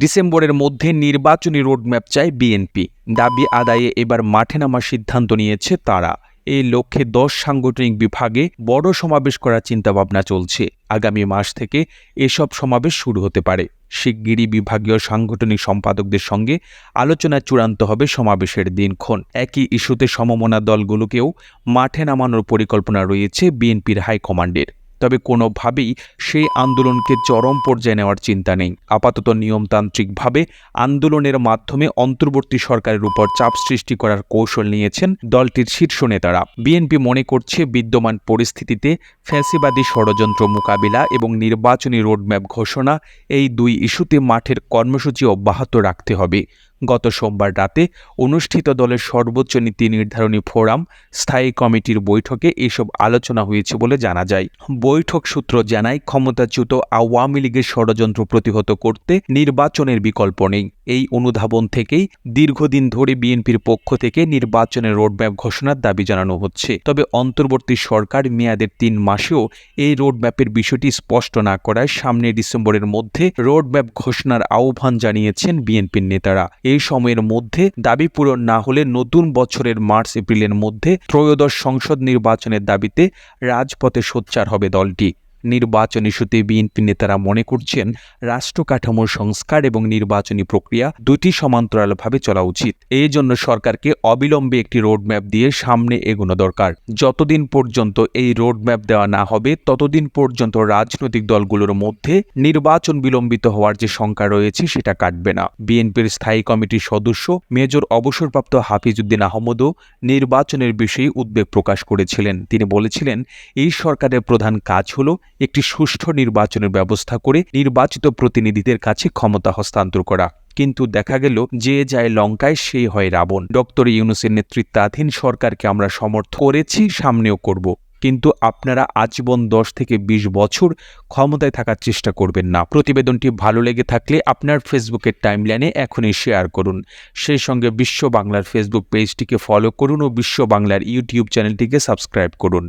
ডিসেম্বরের মধ্যে নির্বাচনী রোডম্যাপ চায় বিএনপি। দাবি আদায়ে এবার মাঠে নামার সিদ্ধান্ত নিয়েছে তারা। এই লক্ষ্যে দশ সাংগঠনিক বিভাগে বড় সমাবেশ করার চিন্তাভাবনা চলছে। আগামী মাস থেকে এসব সমাবেশ শুরু হতে পারে। শিগগিরই বিভাগীয় সাংগঠনিক সম্পাদকদের সঙ্গে আলোচনা চূড়ান্ত হবে সমাবেশের দিনক্ষণ। একই ইস্যুতে সমমনা দলগুলোকেও মাঠে নামানোর পরিকল্পনা রয়েছে বিএনপির হাইকমান্ডের। তবে কোনোভাবেই সেই আন্দোলনকে চরম পর্যায়ে নেওয়ার চিন্তা নেই। আপাতত নিয়মতান্ত্রিকভাবে আন্দোলনের মাধ্যমে অন্তর্বর্তী সরকারের উপর চাপ সৃষ্টি করার কৌশল নিয়েছেন দলটির শীর্ষ নেতারা। বিএনপি মনে করছে বিদ্যমান পরিস্থিতিতে ফ্যাসিবাদী ষড়যন্ত্র মোকাবিলা এবং নির্বাচনী রোডম্যাপ ঘোষণা এই দুই ইস্যুতে মাঠের কর্মসূচি অব্যাহত রাখতে হবে। গত সোমবার রাতে অনুষ্ঠিত দলের সর্বোচ্চ নীতি নির্ধারণী ফোরাম, স্থায়ী কমিটির বৈঠকে এসব আলোচনা হয়েছে বলে জানা যায়। বৈঠক সূত্র জানায়, ক্ষমতাচ্যুত আওয়ামী লীগের ষড়যন্ত্র প্রতিহত করতে নির্বাচনের বিকল্প নেই। এই অনুধাবন থেকেই দীর্ঘদিন ধরে বিএনপির পক্ষ থেকে নির্বাচনের রোডম্যাপ ঘোষণার দাবি জানানো হচ্ছে। তবে অন্তর্বর্তী সরকার মেয়াদের তিন মাসেও এই রোডম্যাপের বিষয়টি স্পষ্ট না করায় সামনে ডিসেম্বরের মধ্যে রোডম্যাপ ঘোষণার আহ্বান জানিয়েছেন বিএনপির নেতারা। এই সময়ের মধ্যে দাবি পূরণ না হলে নতুন বছরের মার্চ, এপ্রিলের মধ্যে ত্রয়োদশ সংসদ নির্বাচনের দাবিতে রাজপথে সোচ্চার হবে দলটি। নির্বাচন ইস্যুতে বিএনপি নেতারা মনে করছেন রাষ্ট্র কাঠামোর সংস্কার এবং নির্বাচনী প্রক্রিয়া দুটি সমান্তরালভাবে চলা উচিত। এই জন্য সরকারকে অবিলম্বে একটি রোডম্যাপ দিয়ে সামনে এগোনো দরকার। যতদিন পর্যন্ত এই রোডম্যাপ দেওয়া না হবে, ততদিন পর্যন্ত রাজনৈতিক দলগুলোর মধ্যে নির্বাচন বিলম্বিত হওয়ার যে শঙ্কা রয়েছে, সেটা কাটবে না। বিএনপির স্থায়ী কমিটির সদস্য মেজর অবসরপ্রাপ্ত হাফিজউদ্দিন আহমদও নির্বাচনের বিষয়ে উদ্বেগ প্রকাশ করেছিলেন। তিনি বলেছিলেন, এই সরকারের প্রধান কাজ হলো একটি সুষ্ঠু নির্বাচনের ব্যবস্থা করে নির্বাচিত প্রতিনিধিদের কাছে ক্ষমতা হস্তান্তর করা। কিন্তু দেখা গেল যে যায় লঙ্কায় সেই হয় রাবণ। ডক্টর ইউনুসের নেতৃত্বাধীন সরকারকে আমরা সমর্থন করেছি, সামনেও করব। কিন্তু আপনারা আজীবন দশ থেকে ২০ বছর ক্ষমতায় থাকার চেষ্টা করবেন না। প্রতিবেদনটি ভালো লেগে থাকলে আপনার ফেসবুকের টাইমলাইনে এখনই শেয়ার করুন। সেই সঙ্গে বিশ্ব বাংলার ফেসবুক পেজটিকে ফলো করুন ও বিশ্ব বাংলার ইউটিউব চ্যানেলটিকে সাবস্ক্রাইব করুন।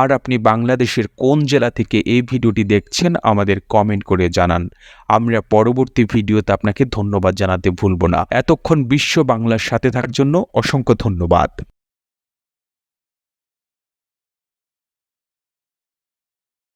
আর আপনি বাংলাদেশের কোন জেলা থেকে এই ভিডিওটি দেখছেন আমাদের কমেন্ট করে জানান। আমরা পরবর্তী ভিডিওতে আপনাকে ধন্যবাদ জানাতে ভুলব না। এতক্ষণ বিশ্ব বাংলার সাথে থাকার জন্য অসংখ্য ধন্যবাদ।